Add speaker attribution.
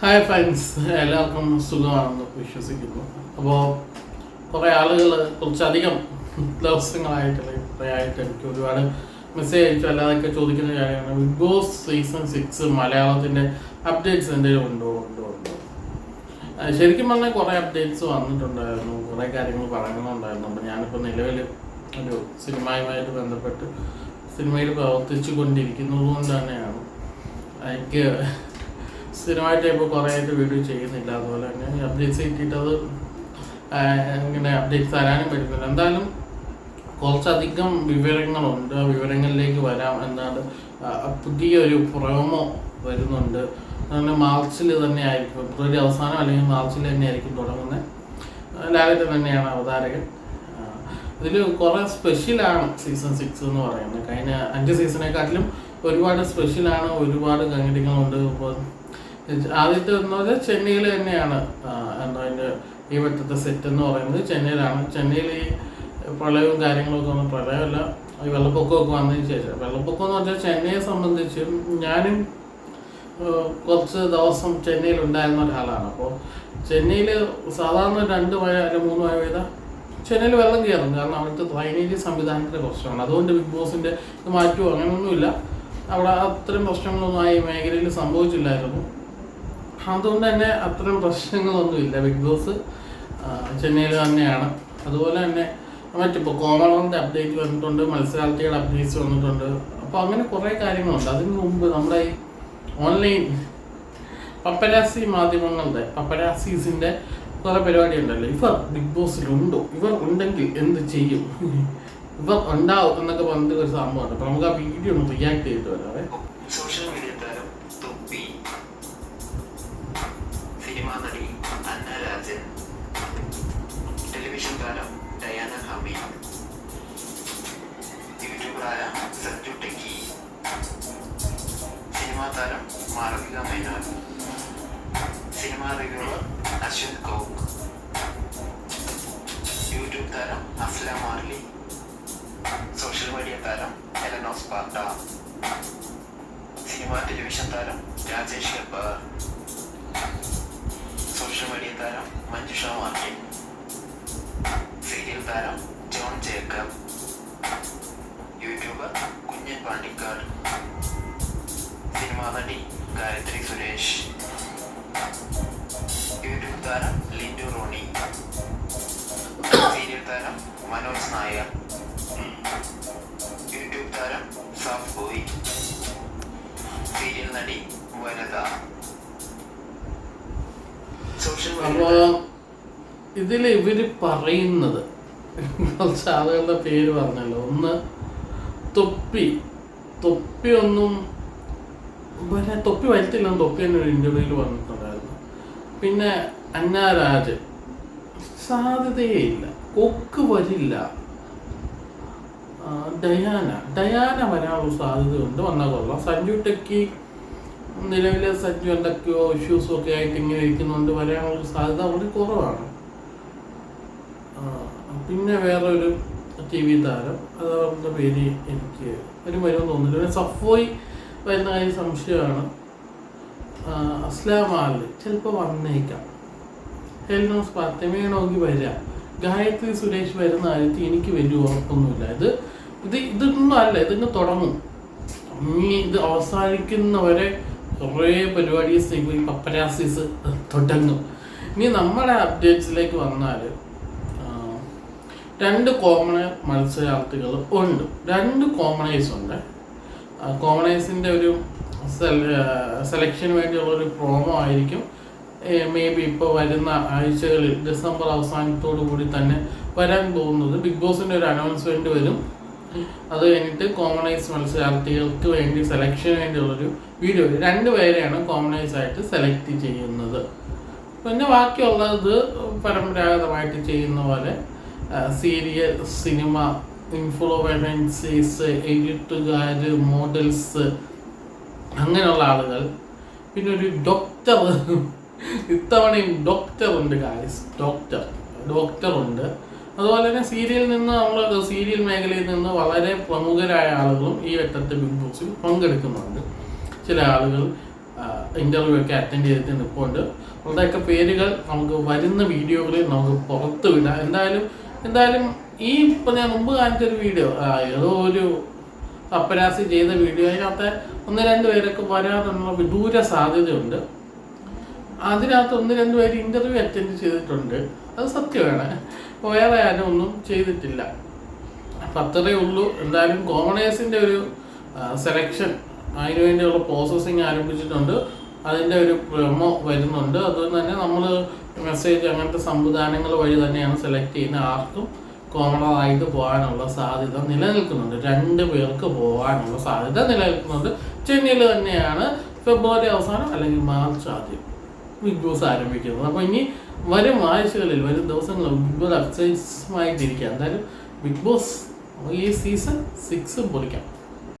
Speaker 1: Hi friends എല്ലാവർക്കും സുഖമാണെന്ന് വിശ്വസിക്കുന്നു. അപ്പോൾ കുറേ ആളുകൾ കുറച്ചധികം ദിവസങ്ങളായിട്ട് അല്ലെങ്കിൽ കുറേ ആയിട്ട് എനിക്ക് ഒരുപാട് മെസ്സേജ് അയച്ചു. അല്ലാതൊക്കെ ചോദിക്കുന്ന കാര്യമാണ്. ബിഗ് ബോസ് സീസൺ സിക്സ് മലയാളത്തിന്റെ അപ്ഡേറ്റ്സ് എന്തെങ്കിലും ഉണ്ടോ? ഉണ്ടോ? ഉണ്ടോ? ശരിക്കും പറഞ്ഞാൽ കുറേ അപ്ഡേറ്റ്സ് വന്നിട്ടുണ്ടായിരുന്നു. കുറേ കാര്യങ്ങൾ പറയണമെന്നുണ്ടായിരുന്നു അപ്പോൾ ഞാനിപ്പോൾ നിലവിൽ ഒരു സിനിമയുമായിട്ട് ബന്ധപ്പെട്ട് സിനിമയിൽ പ്രവർത്തിച്ചു കൊണ്ടിരിക്കുന്നത് കൊണ്ട് തന്നെയാണ് എനിക്ക് സ്ഥിരമായിട്ട് ഇപ്പോൾ കുറേ ആയിട്ട് വീഡിയോ ചെയ്യുന്നില്ല. അതുപോലെ തന്നെ അപ്ഡേറ്റ്സ് കിട്ടിയിട്ടത് ഇങ്ങനെ അപ്ഡേറ്റ്സ് തരാനും പറ്റുന്നില്ല. എന്തായാലും കുറച്ചധികം വിവരങ്ങളുണ്ട്. ആ വിവരങ്ങളിലേക്ക് വരാം എന്നാണ് പുതിയൊരു പ്രൊമോ വരുന്നുണ്ട്. അങ്ങനെ മാർച്ചിൽ തന്നെ ആയിരിക്കും ഫെബ്രുവരി അവസാനം അല്ലെങ്കിൽ മാർച്ചിൽ തന്നെ ആയിരിക്കും തുടങ്ങുന്നത്. ലാലിറ്റ് തന്നെയാണ് അവതാരകൻ. ഇതിൽ കുറേ സ്പെഷ്യലാണ് സീസൺ സിക്സ് എന്ന് പറയുന്നത്. കഴിഞ്ഞ അഞ്ച് സീസണേക്കാട്ടിലും ഒരുപാട് സ്പെഷ്യലാണ് ഒരുപാട് കങ്ങിടികളുണ്ട് ഇപ്പോൾ ആദ്യത്തെ എന്ന് പറഞ്ഞാൽ ചെന്നൈയിൽ തന്നെയാണ്. എന്താ അതിന്റെ ഈ വട്ടത്തെ സെറ്റ് എന്ന് പറയുന്നത് ചെന്നൈയിലാണ്. ചെന്നൈയിൽ ഈ പ്രളയവും കാര്യങ്ങളൊക്കെ വന്നു പ്രളയമല്ല. ഈ വെള്ളപ്പൊക്കമൊക്കെ വന്നതിന് ശേഷം. വെള്ളപ്പൊക്കം എന്ന് പറഞ്ഞാൽ ചെന്നൈയെ സംബന്ധിച്ച് ഞാനും കുറച്ച് ദിവസം ചെന്നൈയിൽ ഉണ്ടായിരുന്ന ഒരാളാണ്. അപ്പോൾ ചെന്നൈയിൽ സാധാരണ രണ്ട് മഴ അല്ലെങ്കിൽ മൂന്ന് മഴ പെയ്താൽ ചെന്നൈയിൽ വെള്ളം കയറും. കാരണം അവിടുത്തെ ഡ്രൈനേജ് സംവിധാനത്തിന്റെ പ്രശ്നമാണ്. അതുകൊണ്ട് ബിഗ് ബോസിന്റെ ഇത് മാറ്റുമോ അങ്ങനെയൊന്നുമില്ല. അവിടെ അത്രയും പ്രശ്നങ്ങളൊന്നും ആ ഈ മേഖലയിൽ സംഭവിച്ചില്ലായിരുന്നു. അതുകൊണ്ട് തന്നെ അത്തരം പ്രശ്നങ്ങളൊന്നുമില്ല. ബിഗ് ബോസ് ചെന്നൈയിൽ തന്നെയാണ്. അതുപോലെ തന്നെ മറ്റിപ്പോൾ കോമണറിന്റെ അപ്ഡേറ്റ് വന്നിട്ടുണ്ട് മത്സരാർത്ഥികളുടെ അപ്ഡേറ്റ്സ് വന്നിട്ടുണ്ട്. അപ്പോൾ അങ്ങനെ കുറേ കാര്യങ്ങളുണ്ട്. അതിന് മുമ്പ് നമ്മുടെ ഈ ഓൺലൈൻ പപ്പരാസി മാധ്യമങ്ങളുടെ പപ്പരാസീസിന്റെ കുറേ പരിപാടി ഉണ്ടല്ലോ ഇവർ ബിഗ് ബോസിൽ ഉണ്ടോ? ഇവർ ഉണ്ടെങ്കിൽ എന്ത് ചെയ്യും? ഇവർ ഉണ്ടാവും എന്നൊക്കെ പറഞ്ഞിട്ട് ഒരു സംഭവമുണ്ട്. അപ്പോൾ നമുക്ക് ആ വീഡിയോ ഒന്ന് റിയാക്ട് ചെയ്തിട്ട് വരാവേ.
Speaker 2: താരം Malavika Menon cinema reviewer Ashwanth Kok. YouTube താരം അസ്ല മാർലി. സോഷ്യൽ മീഡിയ താരം എലനോസ് പാർട്ട സിനിമ ടെലിവിഷൻ താരം രാജേഷ് ഹെബ്ബാർ സോഷ്യൽ മീഡിയ താരം മഞ്ജുഷ മാർട്ടിൻ സീരിയൽ താരം താരം ലിൻഡു റോണി. സീരിയൽ താരം മനോജ് നായർ. യൂട്യൂബ് താരം സാഫ് ബോയ്. സീരിയൽ നടി മീഡിയ
Speaker 1: ഇതിൽ ഇവർ പറയുന്നത് കുറച്ച് ആളുകളുടെ പേര് പറഞ്ഞല്ലോ. ഒന്ന് തൊപ്പി. തൊപ്പി ഒന്നും പിന്നെ തൊപ്പി വരത്തില്ലെന്ന് തൊപ്പി തന്നെ ഒരു ഇന്റർവ്യൂവിൽ പറഞ്ഞിട്ടുണ്ടായിരുന്നു. പിന്നെ അന്നാരാജ് സാധ്യതയേ ഇല്ല കൊക്ക് വരില്ല. ഡയാന. ഡയാന വരാനുള്ള സാധ്യതയുണ്ട്. വന്നാൽ കൊള്ളാം. സഞ്ജു ടെക്കി നിലവിലെ സഞ്ജു എന്തൊക്കെയോ ഇഷ്യൂസും ഒക്കെ ആയിട്ട് ഇങ്ങനെ ഇരിക്കുന്നുണ്ട്. വരാനുള്ള സാധ്യത വളരെ കുറവാണ്. പിന്നെ വേറെ ഒരു ടി വി താരം. അത് അവരുടെ പേര് എനിക്ക് ഒരു മരുന്ന് തോന്നുന്നില്ല. പിന്നെ സഫോയി വരുന്ന കാര്യം സംശയമാണ്. അസ്ലാം ചിലപ്പോൾ വന്നേക്കാം. ഹെൽനോസ് നോക്കി വരാം ഗായത്രി സുരേഷ് വരുന്ന കാര്യത്തിൽ എനിക്ക് വലിയ ഉറപ്പൊന്നുമില്ല. ഇത് ഇത് ഇതൊന്നും അല്ല ഇതിങ്ങ് തുടങ്ങും. ഇനി ഇത് അവസാനിക്കുന്നവരെ കുറേ പരിപാടി ഈ പപ്പരാസീസ് തുടങ്ങും. ഇനി നമ്മുടെ അപ്ഡേറ്റ്സിലേക്ക് വന്നാൽ രണ്ട് കോമൺ മത്സരാർത്ഥികൾ ഉണ്ട്. രണ്ട് കോമണേഴ്സ് ഉണ്ട്. കോമണേഴ്സിന്റെ ഒരു സെലക്ഷന് വേണ്ടിയുള്ള ഒരു പ്രോമോ ആയിരിക്കും. മേ ബി ഇപ്പോൾ വരുന്ന ആഴ്ചകളിൽ ഡിസംബർ അവസാനത്തോടു കൂടി തന്നെ വരാൻ പോകുന്നത് ബിഗ് ബോസിന്റെ ഒരു അനൗൺസ്മെന്റ് വരും. അത് കഴിഞ്ഞിട്ട് കോമണൈസ് മത്സരാർത്ഥികൾക്ക് വേണ്ടി സെലക്ഷന് വേണ്ടിയുള്ളൊരു വീഡിയോ രണ്ട് പേരെയാണ് കോമണൈസ് ആയിട്ട് സെലക്ട് ചെയ്യുന്നത്. പിന്നെ ബാക്കിയുള്ളത് പരമ്പരാഗതമായിട്ട് ചെയ്യുന്ന പോലെ സീരിയൽ സിനിമ ഇൻഫ്ലുവൻസീസ് എഡിറ്റുകാർ മോഡൽസ് അങ്ങനെയുള്ള ആളുകൾ. പിന്നെ ഒരു ഡോക്ടർ ഇത്തവണയും ഡോക്ടർ ഉണ്ട് ഗായ്സ് ഡോക്ടർ ഡോക്ടർ ഉണ്ട്. അതുപോലെ തന്നെ സീരിയലിൽ നിന്ന് നമ്മൾ സീരിയൽ മേഖലയിൽ നിന്ന് വളരെ പ്രമുഖരായ ആളുകളും ഈ വട്ടത്തെ ബിഗ് ബോസിൽ പങ്കെടുക്കുന്നുണ്ട്. ചില ആളുകൾ ഇന്റർവ്യൂ ഒക്കെ അറ്റൻഡ് ചെയ്തിട്ട് നിൽപ്പുണ്ട്. അവരുടെയൊക്കെ പേരുകൾ നമുക്ക് വരുന്ന വീഡിയോകളിൽ നമുക്ക് പുറത്ത് വിടാം. എന്തായാലും എന്തായാലും ഈ ഇപ്പം ഞാൻ മുമ്പ് കാണിച്ചൊരു വീഡിയോ ഏതോ ഒരു അപ്പരാസി ചെയ്ത വീഡിയോ അതിനകത്ത് ഒന്ന് രണ്ട് പേരൊക്കെ വരാതെന്നുള്ള വിദൂര സാധ്യതയുണ്ട്. അതിനകത്ത് ഒന്ന് രണ്ട് പേര് ഇന്റർവ്യൂ അറ്റൻഡ് ചെയ്തിട്ടുണ്ട്. അത് സത്യമാണ്. വേറെ ആരും ഒന്നും ചെയ്തിട്ടില്ല. അപ്പം അത്രേ ഉള്ളൂ. എന്തായാലും കോമണേഴ്സിന്റെ ഒരു സെലക്ഷൻ അതിനു വേണ്ടിയുള്ള പ്രോസസ്സിങ് ആരംഭിച്ചിട്ടുണ്ട്. അതിന്റെ ഒരു പ്രൊമോ വരുന്നുണ്ട്. അതുകൊണ്ട് തന്നെ നമ്മൾ മെസ്സേജ് അങ്ങനത്തെ സംവിധാനങ്ങൾ വഴി തന്നെയാണ് സെലക്ട് ചെയ്യുന്ന ആർക്കും കോമണറായിട്ട് പോകാനുള്ള സാധ്യത നിലനിൽക്കുന്നുണ്ട്. രണ്ട് പേർക്ക് പോകാനുള്ള സാധ്യത നിലനിൽക്കുന്നുണ്ട്. ചെന്നൈയിൽ തന്നെയാണ് ഫെബ്രുവരി അവസാനം അല്ലെങ്കിൽ മാർച്ച് ആദ്യം. ബിഗ് ബോസ് ആരംഭിക്കുന്നത്. അപ്പോൾ ഇനി വരും ആഴ്ചകളിൽ വരും ദിവസങ്ങളിൽ ബിഗ് ബോസ് അപ്സൈസുമായിട്ടിരിക്കുക എന്തായാലും ബിഗ് ബോസ് ഈ സീസൺ സിക്സ് പൊളിക്കാം.